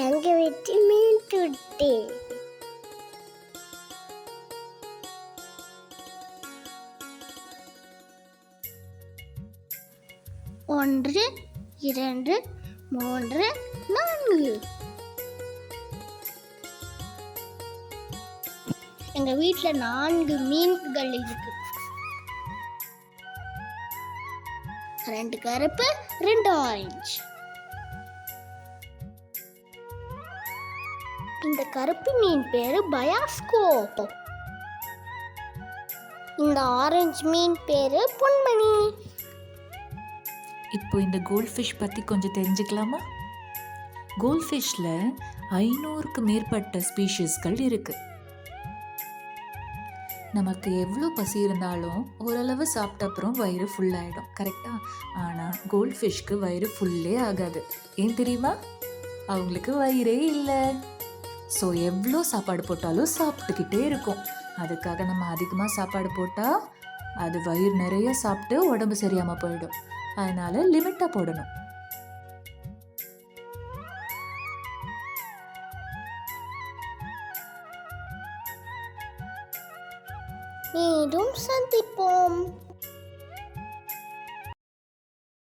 எங்க வீட்டு மீன் துட்டி ஒன்று இரண்டு மூன்று நான்கு. எங்க வீட்டில் நான்கு மீன்கள் இருக்கு. ரெண்டு கருப்பு ரெண்டு ஆரஞ்சு இந்த கருப்பு மீன் பேரு பயாஸ்கோ. இந்த ஆரஞ்சு மீன் பேரு பொன்மணி. இப்போ இந்த கோல்ட் ஃபிஷ் பற்றி கொஞ்சம் தெரிஞ்சுக்கலாமா? கோல்ட் ஃபிஷ்ஷில் ஐநூறுக்கு மேற்பட்ட ஸ்பீஷீஸ்கள் இருக்கு. நமக்கு எவ்வளோ பசி இருந்தாலும் ஓரளவு சாப்பிட்ட அப்புறம் வயிறு ஃபுல்லாகிடும் கரெக்டாக ஆனால் கோல்ட் ஃபிஷ்க்கு வயிறு ஃபுல்லே ஆகாது. ஏன் தெரியுமா? அவங்களுக்கு வயிறே இல்லை. ஸோ எவ்வளோ சாப்பாடு போட்டாலும் சாப்பிட்டுக்கிட்டே இருக்கும். அதுக்காக நம்ம அதிகமாக சாப்பாடு போட்டால் அது வயிறு நிறைய சாப்பிட்டு உடம்பு சரியாமல் போயிடும். அதனால லிமிட்டாக போடணும். மீண்டும் சந்திப்போம்.